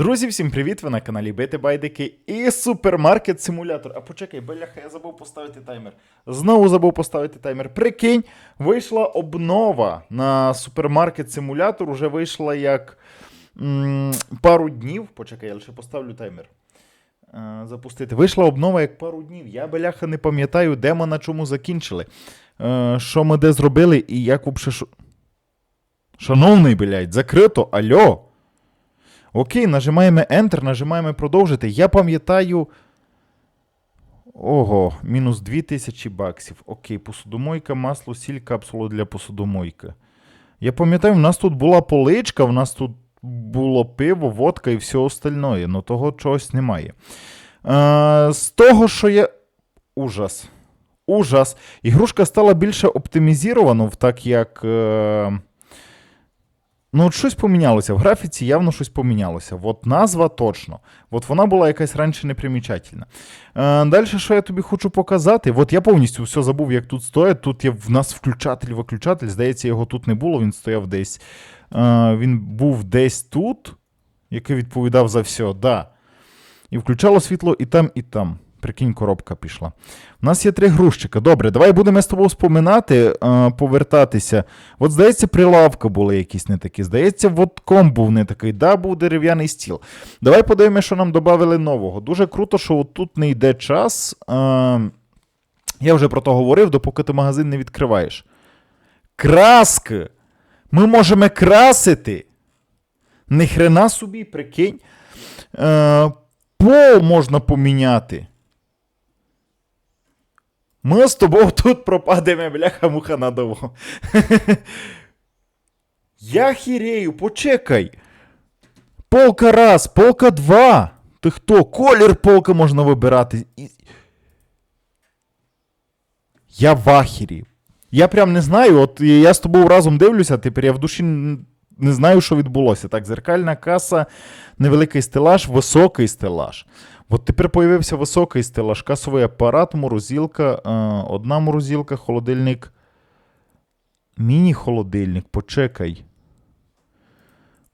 Друзі, всім привіт! Ви на каналі Бити Байдики і супермаркет симулятор. А почекай, бляха, я забув поставити таймер. Знову забув поставити таймер. Прикинь, вийшла обнова на супермаркет симулятор. Уже вийшла як м, пару днів. Почекай, я лише поставлю таймер. Е, запустити. Вийшла обнова як пару днів. Я, бляха, не пам'ятаю, де ми на чому закінчили. Е, що ми де зробили і як взагалі. Шановний, блядь, закрито, альо. Окей, нажимаємо Enter, нажимаємо продовжити. Я пам'ятаю. Ого, мінус 2000 баксів. Окей, посудомойка, масло, сіль, капсула для посудомойки. Я пам'ятаю, в нас тут була поличка, в нас тут було пиво, водка і все остальное, але того чогось немає. Е, з того, що я. Ужас. Ужас. Ігрушка стала більше оптимізована, так як. Е... Ну, от щось помінялося. В графіці явно щось помінялося. От назва точно. От вона була якась раніше непримічательна. Е, далі, що я тобі хочу показати? От я повністю все забув, як тут стоїть. Тут є в нас включатель-виключатель. Здається, його тут не було, він стояв десь. Е, він був десь тут, який відповідав за все. Да. І включало світло і там, і там. Прикинь, коробка пішла. У нас є три грузчика. Добре, давай будемо з тобою споминати, повертатися. От, здається, прилавка були якісь не такі. Здається, от ком був не такий. Да, був дерев'яний стіл. Давай подивимося, що нам додали нового. Дуже круто, що тут не йде час. Я вже про то говорив, допоки ти магазин не відкриваєш. Краски! Ми можемо красити. Ніхрена собі, прикинь. Е, пол можна поміняти. Ми з тобою тут пропадемо, бляха-муха надовго. Я хірею, почекай. Полка раз, полка два. Ти хто? Колір полка можна вибирати. Я в ахірі. Я прям не знаю, от я з тобою разом дивлюся, тепер я в душі не знаю, що відбулося. Так, зеркальна каса, невеликий стелаж, високий стелаж. От тепер появився високий стелаж, касовий апарат, морозилка, е, одна морозилка, холодильник. Міні-холодильник, почекай.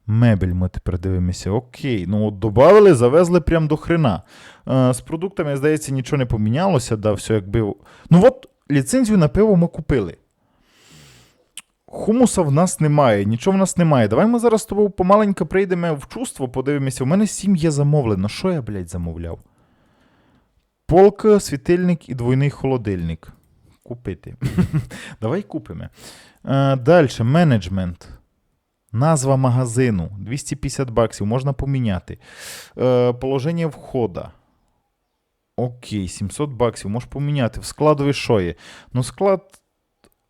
Мебель ми тепер дивимося. Окей. Ну от додали, завезли прям до хрена. Е, з продуктами, здається, нічого не помінялося, да, все якби. Ну от ліцензію на пиво ми купили. Хумуса в нас немає, нічого в нас немає. Давай ми зараз з тобою помаленько прийдемо в чувство, подивимося. У мене сім є замовлено. Що я, блядь, замовляв? Полка, світильник і двойний холодильник. Купити. Давай купимо. Е, Далі, менеджмент. Назва магазину. 250 баксів, можна поміняти. Е, положення входа. Окей, 700 баксів, можеш поміняти. В складові що є? Ну, склад.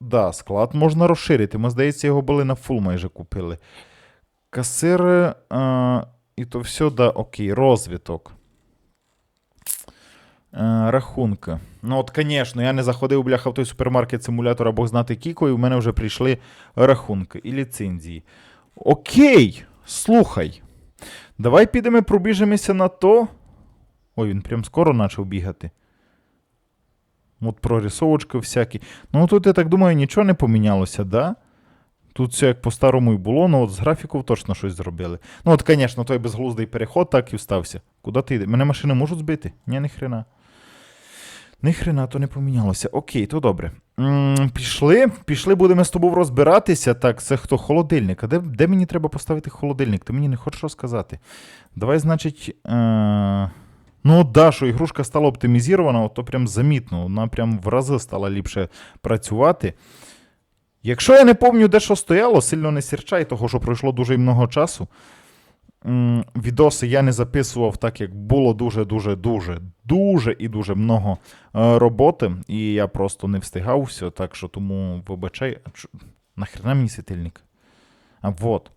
Да, склад можна розширити. Ми, здається, його були на фул майже купили. Касири. А, і то все, да, окей, розвиток. А, рахунки. Ну, от, звісно, я не заходив, бляха, в той супермаркет симулятора Бог знати Кіко, і в мене вже прийшли рахунки і ліцензії. Окей, слухай. Давай підемо пробіжимося на то. Ой, він прям скоро почав бігати. От прорисовочки всякі. Ну тут, я так думаю, нічого не помінялося, да? Тут все як по-старому і було, ну от з графіків точно щось зробили. Ну, от, звісно, той безглуздий переход так і встався. Куди ти йдеш? Мене машини можуть збити? Ні, ні хрена. Ні хрена, то не помінялося. Окей, то добре. м пішли, пішли, будемо з тобою розбиратися. Так, це хто? Холодильник. А де, де мені треба поставити холодильник? Ти мені не хочеш розказати? Давай, значить. Е- Ну, от да, що ігрушка стала оптимізована, то прям замітно. Вона прям в рази стала ліпше працювати. Якщо я не пам'ятаю, де що стояло, сильно не сірчай, того що пройшло дуже много часу. Відоси я не записував, так як було дуже-дуже, дуже, дуже і дуже много е, роботи, і я просто не встигав все, так що тому вибачай. Нахрена мені світильник? А вот.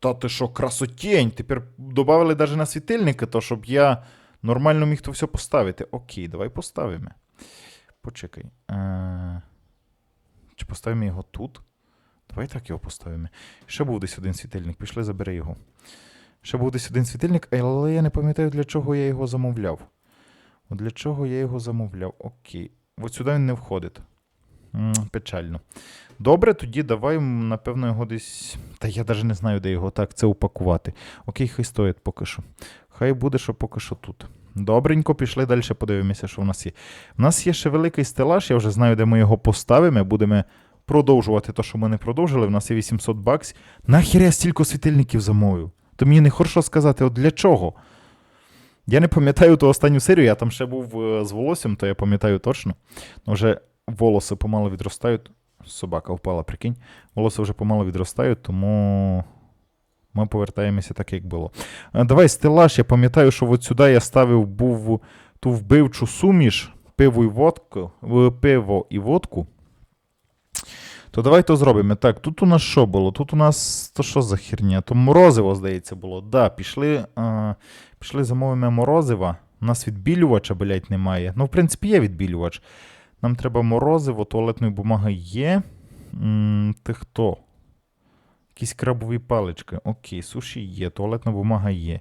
Та ти що, красотень? Тепер додали навіть на світильники, то щоб я нормально міг то все поставити. Окей, давай поставимо. Почекай. Е... Чи поставимо його тут? Давай так його поставимо. Ще був десь один світильник, пішли, забери його. Ще був десь один світильник, але я не пам'ятаю, для чого я його замовляв. От для чого я його замовляв? Окей. От сюди він не входить. Печально. Добре, тоді давай, напевно, його десь. Та я навіть не знаю, де його так це упакувати. Окей, хай стоїть поки що. Хай буде, що поки що тут. Добренько, пішли далі, подивимося, що в нас є. У нас є ще великий стелаж, я вже знаю, де ми його поставимо. Будемо продовжувати те, що ми не продовжили. У нас є 800 баксів. Нахер я стільки світильників замовив? То мені не хорошо сказати, от для чого? Я не пам'ятаю ту останню серію, я там ще був е, з волоссям, то я пам'ятаю точно. Вже волоси помало відростають. Собака впала, прикинь. Волоси вже помало відростають, тому ми повертаємося так, як було. Е, Давай стелаж, я пам'ятаю, що от сюди я ставив був ту вбивчу суміш, пиво і водку, е, пиво і водку. То давай то зробимо. Так, тут у нас що було? Тут у нас то що за херня? То морозиво, здається, було. Да, пішли, а, пішли замовимо морозива. У нас відбілювача, блядь, немає. Ну, в принципі, є відбілювач. Нам треба морозиво, туалетної бумаги є. Ти хто? Якісь крабові палички. Окей, суші є, туалетна бумага є.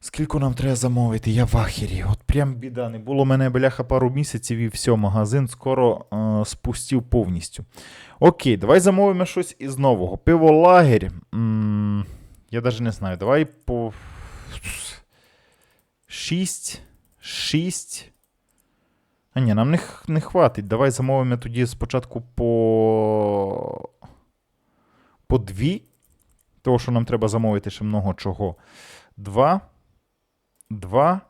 Скільки нам треба замовити? Я в ахері. От прям біда. Не було мене бляха пару місяців і все, магазин скоро е, спустів повністю. Окей, давай замовимо щось із нового. Пиво лагерь. Я навіть не знаю. Давай по 6. 6. А ні, нам не, не хватить. Давай замовимо тоді спочатку по. По 2. Того, що нам треба замовити ще много чого. 2. 2.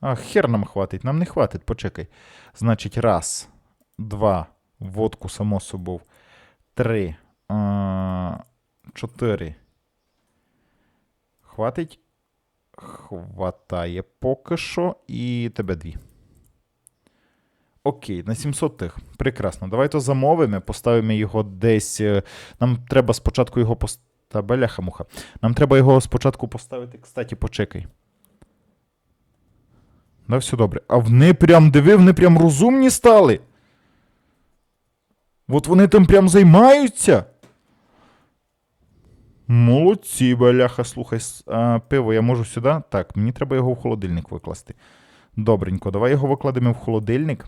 А, хер нам хватить. Нам не хватить, почекай. Значить, раз, два, водку, само собою. Три, а, чотири. Хватить? Хватає поки що. І тебе дві. Окей, на 700 тих. Прекрасно. Давай то замовимо, поставимо його десь. е, Нам треба спочатку його поставити. Та бляха муха. Нам треба його спочатку поставити. Кстати, почекай. Да, все добре. А вони прям диви, вони прям розумні стали. От вони там прям займаються. Молодці, бляха, слухай, а, пиво я можу сюди? Так, мені треба його в холодильник викласти. Добренько, давай його викладемо в холодильник.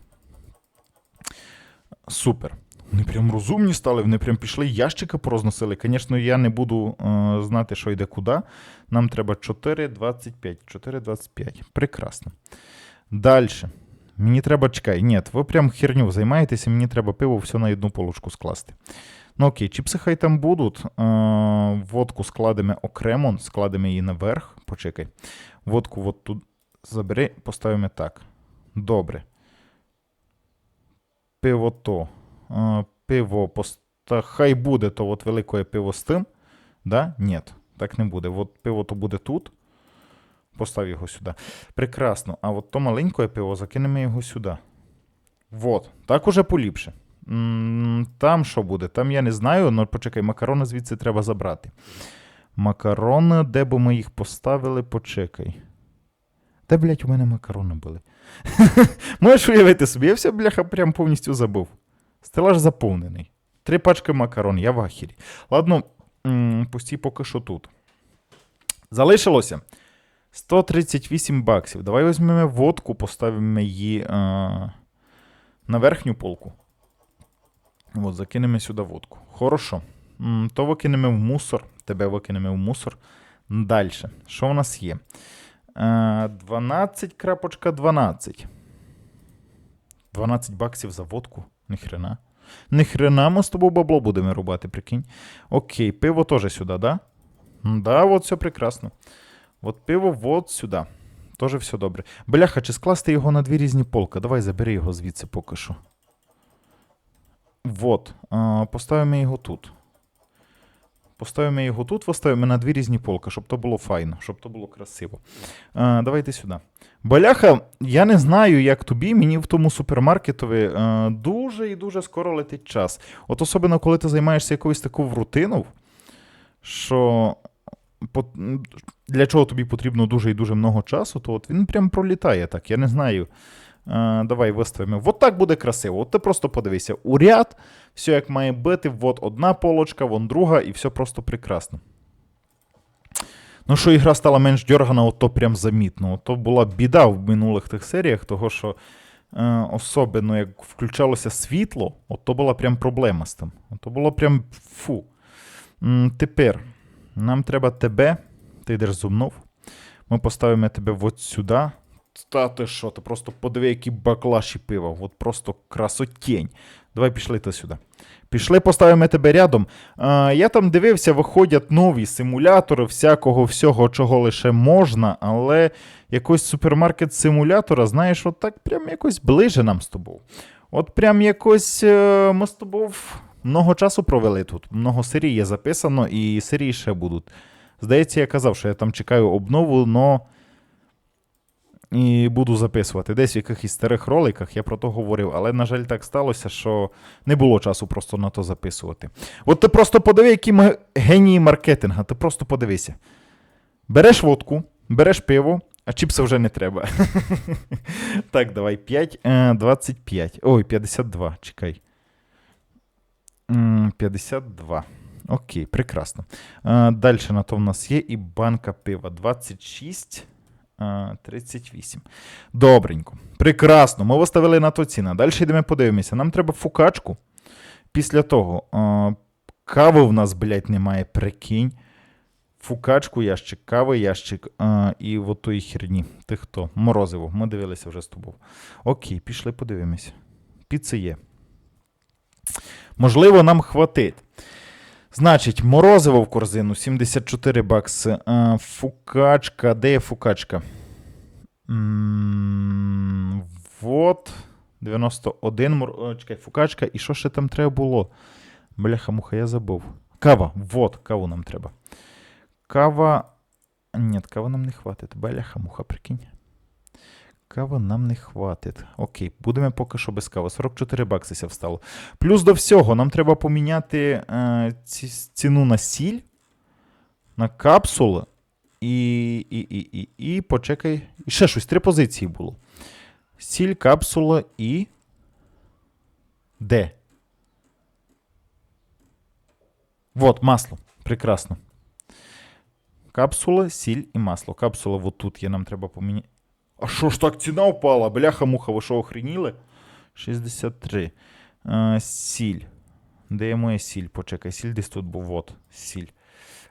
Супер. Вони прям розумні стали, вони прям пішли ящика порозносили. Звісно, я не буду е, знати, що йде куди. Нам треба 4,25. 4,25. Прекрасно. Далі. Мені треба, чекай, ні, ви прям херню займаєтеся, мені треба пиво все на одну полочку скласти. Ну окей, чіпси хай там будуть. Е, водку складемо окремо, складемо її наверх. Почекай. Водку от тут забери, поставимо так. Добре. Пиво то. Е, пиво поста... хай буде то от велике пиво з тим. Да? Ні, так не буде. От пиво то буде тут. Постав його сюди. Прекрасно. А от то маленьке пиво, закинемо його сюди. Вот. Так уже поліпше. Там що буде? Там я не знаю, але почекай, макарони звідси треба забрати. Макарони, де б ми їх поставили, почекай. Де, блядь, у мене макарони були? Можеш уявити собі, я все, бляха, прям повністю забув. Стелаж заповнений. Три пачки макарон, я в ахірі. Ладно, пусті поки що тут. Залишилося 138 баксів. Давай візьмемо водку, поставимо її е, на верхню полку. От, закинемо сюди водку. Хорошо. То викинемо в мусор. Тебе викинемо в мусор. Далі. Що в нас є? Е, 12.12. 12 баксів за водку. Ніхрена. Ніхрена ми з тобою бабло будемо рубати, прикинь. Окей, пиво теж сюди, да? Да, от все прекрасно. От пиво вот сюди. Тоже все добре. Бляха, чи скласти його на дві різні полки? Давай забери його звідси поки що. Вот. Поставимо його тут. Поставимо його тут, поставимо на дві різні полки, щоб то було файно, щоб то було красиво. А, давайте сюди. Баляха, я не знаю, як тобі, мені в тому супермаркетові е, дуже і дуже скоро летить час. От особливо, коли ти займаєшся якоюсь таку рутину, що для чого тобі потрібно дуже і дуже много часу, то от він прям пролітає так. Я не знаю. Е, давай виставимо. От так буде красиво. От ти просто подивися. У ряд, все як має бути, от одна полочка, вон друга, і все просто прекрасно. Ну, що ігра стала менш дьоргана, от то прям замітно. От то була біда в минулих тих серіях, того що Е, особливо як включалося світло, от то була прям проблема з тим. От то було прям фу. М, тепер нам треба тебе. Ти йдеш зо. Ми поставимо тебе от сюди. Та ти що, ти просто подиви, які баклаші пива. От просто красотень. Давай пішли ти сюди. Пішли, поставимо тебе рядом. А, я там дивився, виходять нові симулятори, всякого всього, чого лише можна, але якось супермаркет симулятора, знаєш, от так прям якось ближе нам з тобою. От прям якось е, ми з тобою много часу провели тут. Много серій є записано, і серії ще будуть. Здається, я казав, що я там чекаю обнову, но. І буду записувати. Десь в якихось старих роликах я про то говорив, але, на жаль, так сталося, що не було часу просто на то записувати. От ти просто подиви, які ми генії маркетинга, ти просто подивися. Береш водку, береш пиво, а чіпси вже не треба. так, давай 5, е, 25. Ой, 52, чекай. 52. Окей, прекрасно. Е, Далі на то в нас є і банка пива 26. Е, 38. Добренько. Прекрасно. Ми виставили на то ціна. Далі йдемо подивимося. Нам треба фукачку. Після того. Кави в нас, блядь, немає, прикинь. Фукачку, ящик, кави, ящик е, і от тої херні. Ти хто? Морозиво. Ми дивилися вже з тобою. Окей, пішли подивимося. Піци є. Можливо, нам хватить. Значить, морозиво в корзину 74 бакси. Е, фукачка. Де є фукачка? Вот. 91. Чекай, фукачка. І що ще там треба було? Бляха, муха, я забув. Кава. Вот, каву нам треба. Кава. Ні, кава нам не хватить. Бляха, муха, прикинь. Кава нам не хватить. Окей, будемо поки що без кави. 44 бакси ся встало. Плюс до всього, нам треба поміняти е, ці, ціну на сіль, на капсули. І, і, і, і, і, почекай. І ще щось, три позиції було. Сіль, капсула і. Де? Вот, масло. Прекрасно. Капсула, сіль і масло. Капсула вот тут є, нам треба поміняти. А що ж так ціна впала? Бляха-муха, ви що охреніли? 63. Е, сіль. Де є моя сіль? Почекай, сіль десь тут був. Вот, сіль.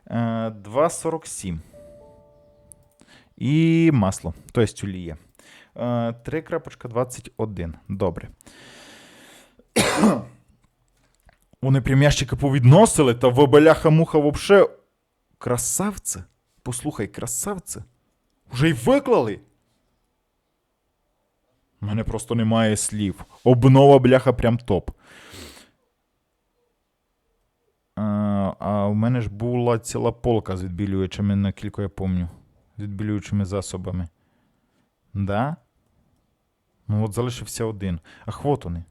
Е, 2,47. І масло. Тобто олія. Е, 3.21. Добре. Вони прям ящики повідносили, та ви бляха-муха вообще. Красавце. Послухай, красавце. Вже й виклали. У мене просто немає слів. Обнова, бляха, прям топ. А, а у мене ж була ціла полка з відбілюючими, наскільки я помню. З відбілюючими засобами. Да? Ну от залишився один. Ах, вот вони.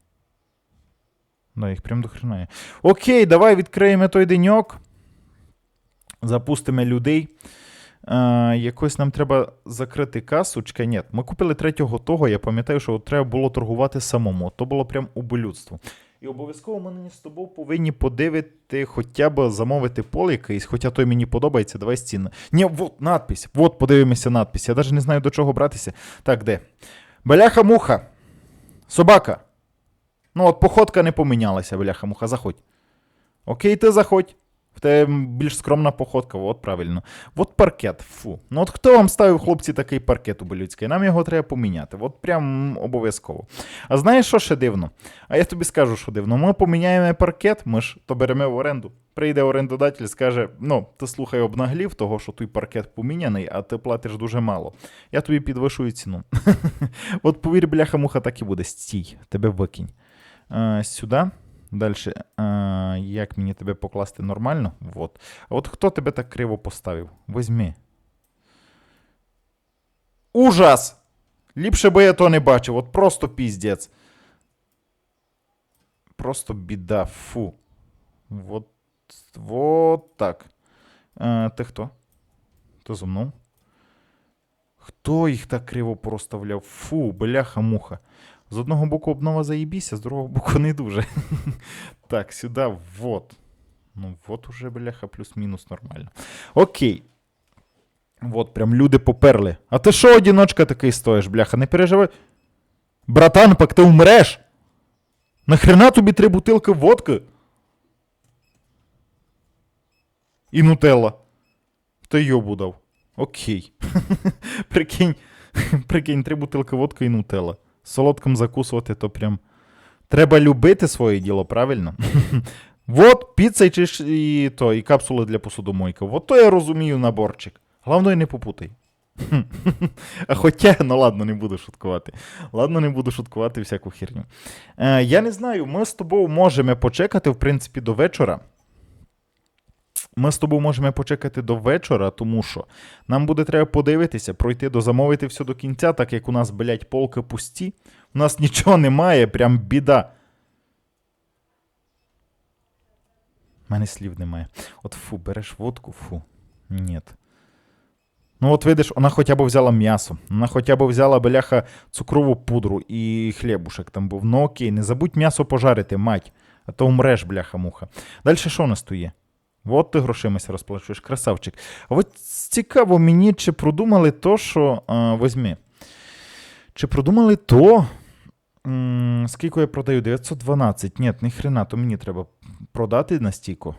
Да, їх прям до хрена. Окей, давай відкриємо той деньок. Запустимо людей. Е, якось нам треба закрити касу. Чекай, ні, ми купили третього того, я пам'ятаю, що треба було торгувати самому. То було прям уболюдство. І обов'язково ми нині з тобою повинні подивити, хоча б замовити пол якийсь, хоча той мені подобається, давай стіни. Ні, от надпись. От, подивимося надпись. Я навіть не знаю, до чого братися. Так, де? Бляха-муха. Собака. Ну, от походка не помінялася, бляха-муха, заходь. Окей, ти заходь. В тебе більш скромна походка, от правильно. От паркет, фу. Ну от хто вам ставив, хлопці, такий паркет уболюцький? Нам його треба поміняти. От прям обов'язково. А знаєш, що ще дивно? А я тобі скажу, що дивно. Ми поміняємо паркет, ми ж то беремо в оренду. Прийде орендодатель, скаже: ну, ти слухай обнаглів, того, що той паркет поміняний, а ти платиш дуже мало. Я тобі підвищую ціну. От повір, бляха-муха, так і буде. Стій, тебе викинь. Е, сюди. Далі, е, як мені тебе покласти нормально? Вот. А от хто тебе так криво поставив? Возьми. Ужас! Ліпше би я то не бачив, от просто піздець. Просто біда, фу. Вот, вот так. Е, ти хто? Хто зо мною? Хто їх так криво проставляв? Фу, бляха-муха. З одного боку обнова заїбіся, з другого боку не дуже. так, сюди, вот. Ну, вот уже, бляха, плюс-мінус нормально. Окей. Вот, прям люди поперли. А ти що, одіночка такий стоїш, бляха, не переживай. Братан, пак ти умреш. Нахрена тобі три бутилки водки? І нутелла. Ти йобу дав. Окей. Прикинь. Прикинь, три бутилки водки і нутелла. Солодким закусувати, то прям. Треба любити своє діло, правильно? Вот, піца і, і, то, і капсули для посудомойки. Вот то я розумію наборчик. Головне, не попутай. Хоча, ну ладно, не буду шуткувати. Ладно, не буду шуткувати всяку херню. Е, я не знаю, ми з тобою можемо почекати, в принципі, до вечора. Ми з тобою можемо почекати до вечора, тому що нам буде треба подивитися, пройти, дозамовити все до кінця, так як у нас, блядь, полки пусті. У нас нічого немає, прям біда. У мене слів немає. От фу, береш водку, фу. Ні. Ну, от видиш, вона хоча б взяла м'ясо, вона хоча б взяла бляха цукрову пудру і хлібушек там був. Ну окей, не забудь м'ясо пожарити, мать, а то умреш, бляха-муха. Далі що у нас тут є? От ти грошимися розплачуєш, красавчик. А от цікаво мені, чи продумали то, що. А, возьми. Чи продумали то. Скільки я продаю? 912. Ні, ні хрена, то мені треба продати настільки.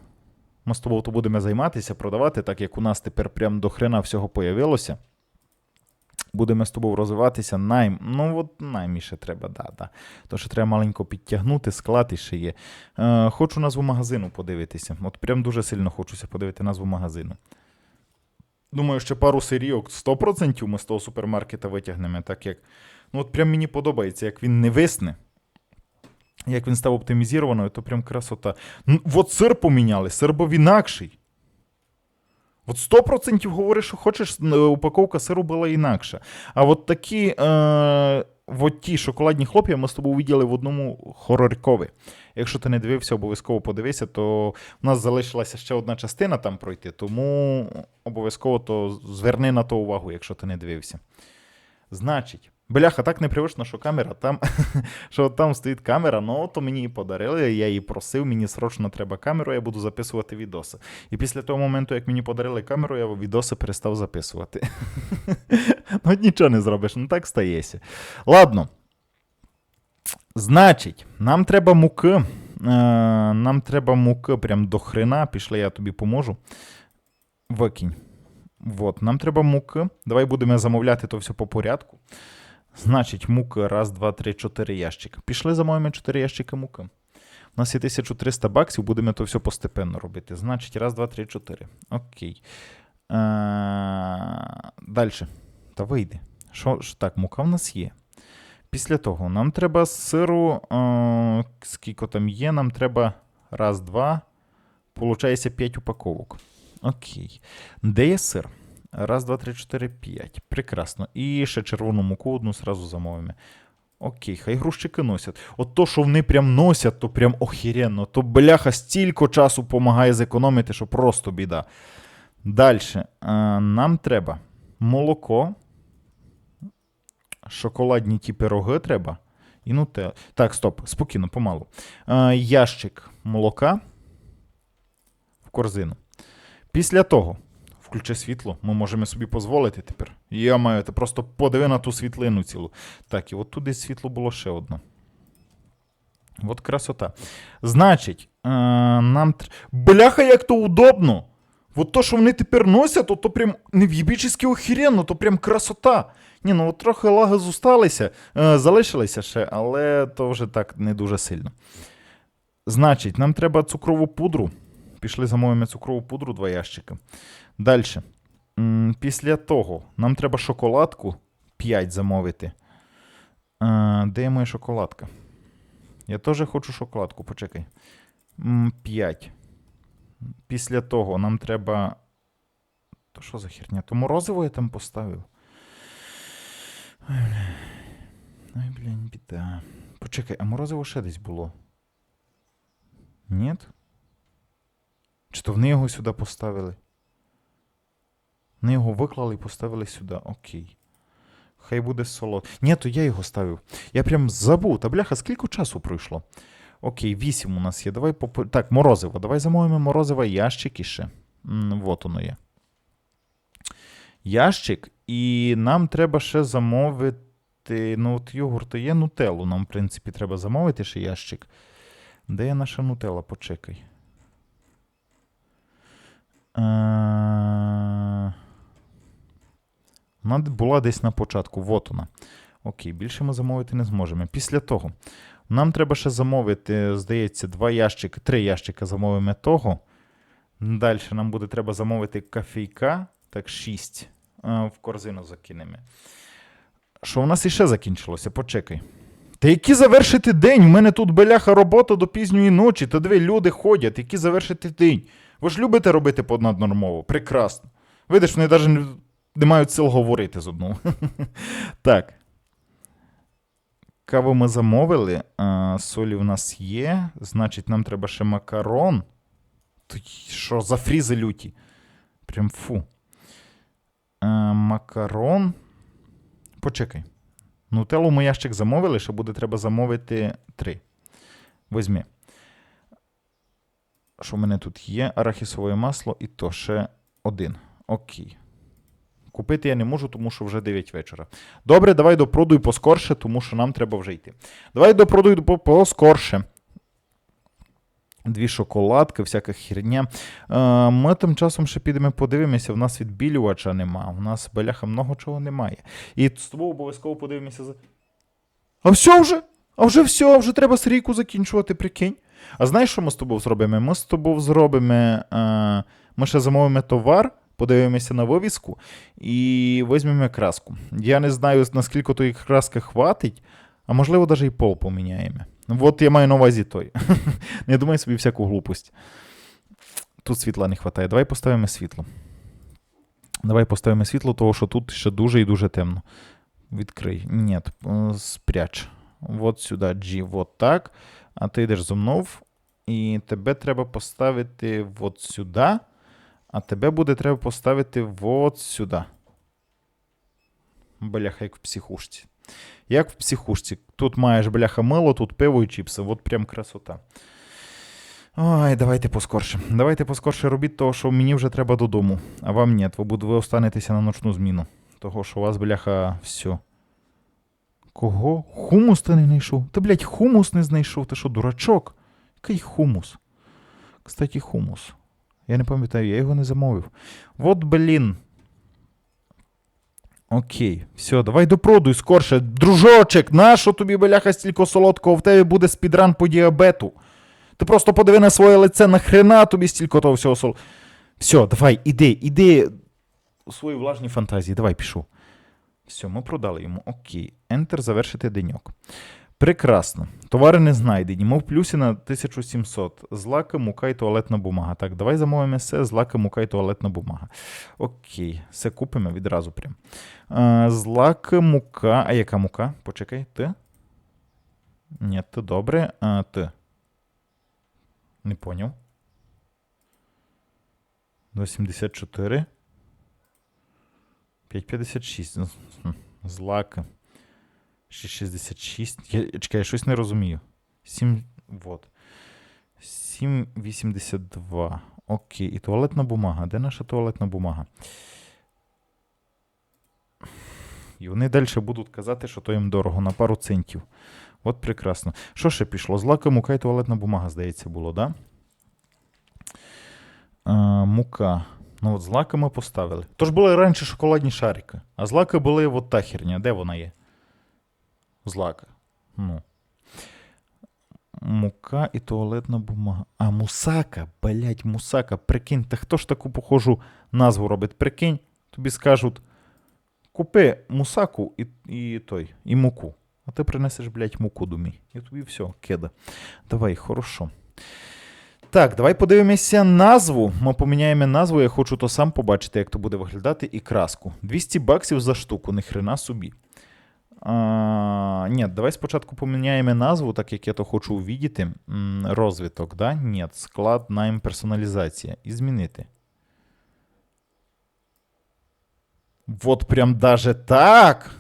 Ми з тобою то будемо займатися, продавати, так як у нас тепер прям до хрена всього появилося. Будемо з тобою розвиватися. Найм. Ну, от найміше треба, да, да. То, що треба маленько підтягнути, склад і ще є. Е, хочу назву магазину подивитися. От прям дуже сильно хочуся подивити назву магазину. Думаю, ще пару серійок 100% ми з того супермаркета витягнемо, так як. Ну, от прям мені подобається, як він не висне. Як він став оптимізованою, то прям красота. Ну, от сир поміняли, сир був інакший. От 100% говориш, що хочеш, е, упаковка сиру була інакша. А от такі, е, от ті шоколадні хлоп'я ми з тобою виділи в одному хороркові. Якщо ти не дивився, обов'язково подивися, то в нас залишилася ще одна частина там пройти, тому обов'язково то зверни на то увагу, якщо ти не дивився. Значить, бляха, так непривично, що камера там, що там стоїть камера, ну то мені її подарили, я її просив, мені срочно треба камеру, я буду записувати відоси. І після того моменту, як мені подарили камеру, я відоси перестав записувати. ну, нічого не зробиш, ну так стається. Ладно. Значить, нам треба муки. Е, нам треба муки прям до хрена. Пішли, я тобі поможу. Викинь. Вот, нам треба муки. Давай будемо замовляти то все по порядку. Значить, муки, раз, два, три, чотири ящика. Пішли замовимо чотири ящики муки. У нас є 1300 баксів, будемо то все постепенно робити. Значить, раз, два, три, чотири. Окей. Е, Далі. Та вийди. Що ж так, мука в нас є. Після того нам треба сиру. Е, скільки там є, нам треба раз, два. Получається 5 упаковок. Окей. Де є сир? Раз, два, три, чотири, п'ять. Прекрасно. І ще червону муку одну зразу замовимо. Окей, хай грузчики носять. От то, що вони прям носять, то прям охеренно. То бляха стільки часу допомагає зекономити, що просто біда. Далі. Нам треба молоко. Шоколадні ті пироги треба. І ну те. Так, стоп, спокійно, помалу. Е, ящик молока в корзину. Після того, включи світло, ми можемо собі дозволити тепер. Я маю, ти просто подиви на ту світлину цілу. Так, і от туди світло було ще одно. От красота. Значить, е, нам. Бляха, як то удобно! От то, що вони тепер носять, то, то прям нев'єбічески охеренно, то прям красота. Ні, ну от трохи лаги зусталися, е, залишилися ще, але то вже так не дуже сильно. Значить, нам треба цукрову пудру. Пішли замовимо цукрову пудру, два ящики. Далі. Після того нам треба шоколадку 5 замовити. Е, де є моя шоколадка? Я теж хочу шоколадку, почекай. 5. Після того нам треба. То що за херня? То морозиво я там поставив. Ой, блін, біда. Почекай, а морозиво ще десь було? Ні? Чи то вони його сюди поставили? Вони його виклали і поставили сюди. Окей. Хай буде солод. Ні, то я його ставив. Я прям забув. Та бляха, скільки часу пройшло? Окей, 8 у нас є. Давай поп... Так, морозиво. Давай замовимо морозиво ящик іще. М, Вот воно є. Ящик, і нам треба ще замовити. Ну, от йогурти є нутеллу. Нам, в принципі, треба замовити ще ящик. Де є наша нутелла? Почекай. Е, Вона була десь на початку. Вот вона. Окей, більше ми замовити не зможемо. Після того. Нам треба ще замовити, здається, два ящики, три ящика замовимо того. Далі нам буде треба замовити кофейка, так, 6 в корзину закинемо. Що у нас іще закінчилося? Почекай. Та який завершити день? У мене тут беляха робота до пізньої ночі, та дві люди ходять, які завершити день. Ви ж любите робити понаднормово? Прекрасно. Видиш, вони навіть не, мають сил говорити з одного. так. Каву ми замовили, а, солі в нас є, значить, нам треба ще макарон. Ти Що за фрізи люті? Прям фу. А, макарон. Почекай. Нутеллу ми ящик замовили, ще буде треба замовити три. Возьми. Що в мене тут є? Арахісове масло і то ще один. Окей. Купити я не можу, тому що вже 9 вечора. Добре, давай допродуй поскорше, тому що нам треба вже йти. Давай допродуй поскорше. Дві шоколадки, всяка херня. Е, ми тим часом ще підемо подивимося, в нас відбілювача нема. У нас беляха много чого немає. І з тобою обов'язково подивимося за. А все вже? А вже все, а вже треба серійку закінчувати, прикинь. А знаєш, що ми з тобою зробимо? Ми з тобою зробимо. Е, ми ще замовимо товар, подивимося на вивіску і візьмемо краску. Я не знаю, наскільки тої краски хватить, а можливо, навіть і пол поміняємо. От я маю на увазі той. Не думай собі всяку глупость. Тут світла не вистачає. Давай поставимо світло. Давай поставимо світло, тому що тут ще дуже і дуже темно. Відкрий. Ні, е, спряч. От сюди, G, от так. А ти йдеш зо. І тебе треба поставити от сюди. А тебе буде треба поставити от сюди. Бляха, як в психушці. Як в психушці. Тут маєш бляха мило, тут пиво і чіпси. От прям красота. Ой, давайте поскорше. Давайте поскорше робіть того, що мені вже треба додому. А вам ні, ви останетеся на ночну зміну. Того, що у вас, бляха, все. Кого? Хумус ти не знайшов? Ти, блядь, хумус не знайшов. Ти що, дурачок? Який хумус? Кстати, хумус. Я не пам'ятаю, я його не замовив. От, блін. Окей, все, давай допродуй скорше. Дружочек, нащо тобі, бляха, стільки солодкого в тебе буде спідран по діабету? Ти просто подиви на своє лице, нахрена тобі стільки того всього сол. Все, давай, іди, іди у свої влажні фантазії. Давай, пішов. Все, ми продали йому. Окей. Enter завершити деньок. Прекрасно. Товари не знайдені. Ми в плюсі на 1700. Злаки, мука і туалетна бумага. Так, давай замовимо все. Злаки, мука і туалетна бумага. Окей. Все купимо відразу прям. А, злаки, мука. А яка мука? Почекай, ти? Ні, ти добре. А, ти. Не поняв. 274. 556. Ну, хм, Злаки. 666. Я, чекай, я щось не розумію. 7. Вот. 782. Окей. І туалетна бумага. Де наша туалетна бумага? І вони далі будуть казати, що то їм дорого на пару центів. От прекрасно. Що ще пішло? Злака, мука і туалетна бумага, здається, було, да? Мука. Ну от злаки ми поставили. Тож були раніше шоколадні шарики. А злаки були от та херня. Де вона є? Злака. Ну. Мука і туалетна бумага. А, мусака, блять, мусака. Прикинь, та хто ж таку похожу назву робить? Прикинь, тобі скажуть: купи мусаку і, і той, і муку. А ти принесеш, блядь, муку до мій. І тобі все, кида. Давай, хорошо. Так, давай подивимося назву. Ми поміняємо назву, я хочу то сам побачити, як то буде виглядати, і краску. 200 баксів за штуку, ніхрена собі. А, ні, давай спочатку поміняємо назву, так як я то хочу увидіти. М, Розвиток, да? Ні, склад, найм, персоналізація. І змінити. Вот прям даже так.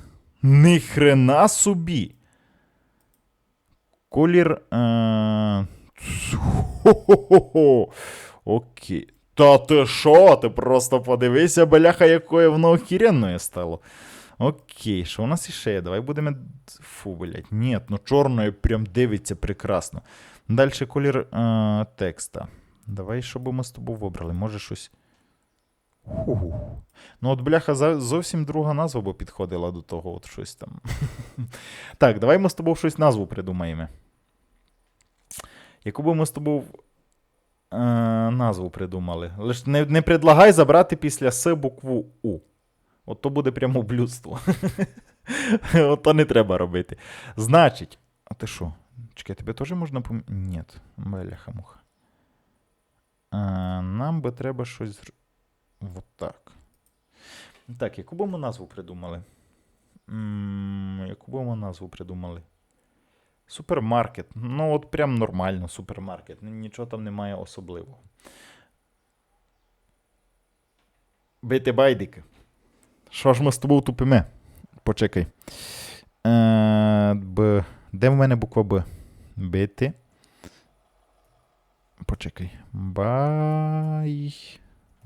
Ніхрена собі. Колір. Е... Хо-хо-хо. Окей. Та ти що? Ти просто подивися, бляха, якою воно охеренною стало. Окей, що у нас іще є? Давай будемо. Фу, блядь. Ні, ну чорною прям дивиться прекрасно. Далі колір е, текста. Давай, що би ми з тобою вибрали? Може щось. Ху. Ну, от, бляха, зовсім друга назва би підходила до того, от щось там. так, давай ми з тобою щось назву придумаємо. Яку би ми з тобою е, назву придумали? Лиш не, не предлагай забрати після С букву У. От то буде прямо блюдство. От то не треба робити. Значить, а ти що? Чекай, тебе теж можна пом... Ні, бляха муха. А, нам би треба щось. Вот так. Так, яку б ми назву придумали? М, яку б ми назву придумали? Супермаркет. Ну, от прям нормально, супермаркет. Нічого там немає особливого. Бити байдики. Що ж ми з тобою тупиме? Почекай. Е, Б. Де в мене буква Б? Бити. Почекай. Бай.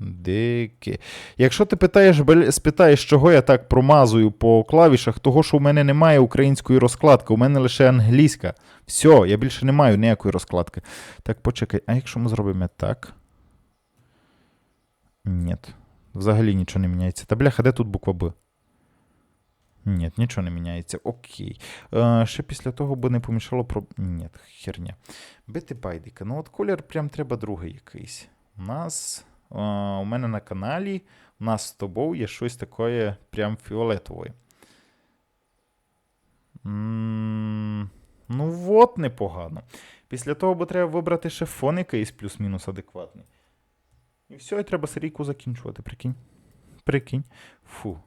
Дике. Якщо ти питаєш, спитаєш, чого я так промазую по клавішах, того, що у мене немає української розкладки, у мене лише англійська. Все, я більше не маю ніякої розкладки. Так, почекай, а якщо ми зробимо так? Ні. Взагалі нічого не міняється. Та бляха, де тут буква Б? Ні, нічого не міняється. Окей. Е, ще після того би не помішало про. Ні, херня. Бити байдика. Ну, от колір прям треба другий якийсь. У нас. Е, у мене на каналі. У нас з тобою є щось таке прям фіолетове. Ну, от непогано. Після того би треба вибрати ще фон якийсь плюс-мінус адекватний. І все, і треба серійку закінчувати, прикинь. Прикинь. Фу.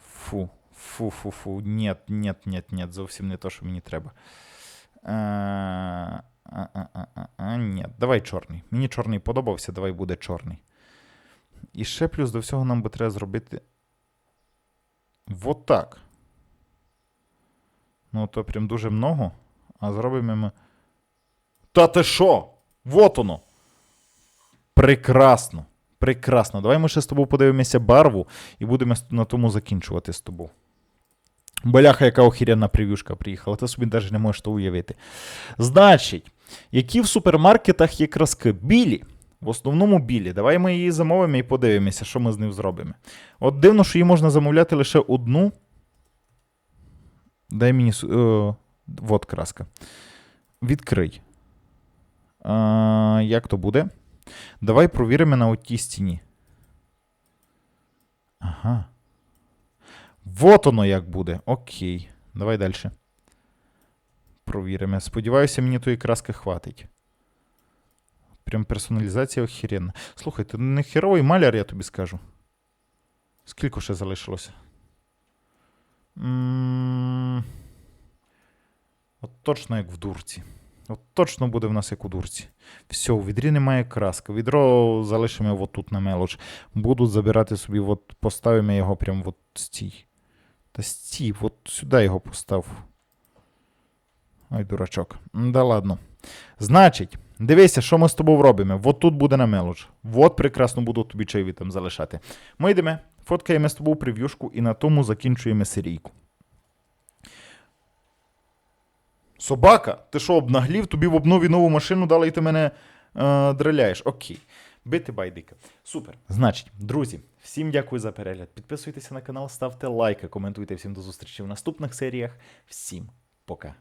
Фу. Фу, фу, фу. Нет, нет, нет, нет, зовсім не то, що мені треба. А, а, а, а, а, ні, давай чорний. Мені чорний подобався, давай буде чорний. І ще плюс до всього нам би треба зробити. Вот так. Ну, то прям дуже много. А зробимо ми. Та ти що? Вот воно! Прекрасно. Прекрасно. Давай ми ще з тобою подивимося барву і будемо на тому закінчувати з тобою. Бляха, яка охіряна прев'юшка приїхала, ти собі навіть не можеш то уявити. Значить, які в супермаркетах є краски? Білі. В основному білі. Давай ми її замовимо і подивимося, що ми з ним зробимо. От дивно, що її можна замовляти лише одну. Дай мені. су- Е, вот краска. Відкрий. А, як то буде? Давай провіримо на отій стіні. Ага. Вот воно як буде. Окей. Давай далі. Провіримо. Сподіваюся, мені тої краски хватить. Прям персоналізація охеренна. Слухай, ти не херовий маляр, я тобі скажу. Скільки ще залишилося? От точно як в дурці. От точно буде в нас як у дурці. Все, у відрі немає краски. Відро залишимо тут на мелоч. Будуть забирати собі, от поставимо його прямо от стій. Та стій, от сюди його постав. Ой, дурачок. Да ладно. Значить, дивися, що ми з тобою робимо. От тут буде на мелоч. От прекрасно буду тобі чайові там залишати. Ми йдемо, фоткаємо з тобою прев'юшку і на тому закінчуємо серійку. Собака, ти що, обнаглів? Тобі в обнові нову машину дали і ти мене е, дриляєш. Окей. Бити байдика. Супер. Значить, друзі, всім дякую за перегляд. Підписуйтеся на канал, ставте лайки, коментуйте. Всім до зустрічі в наступних серіях. Всім пока.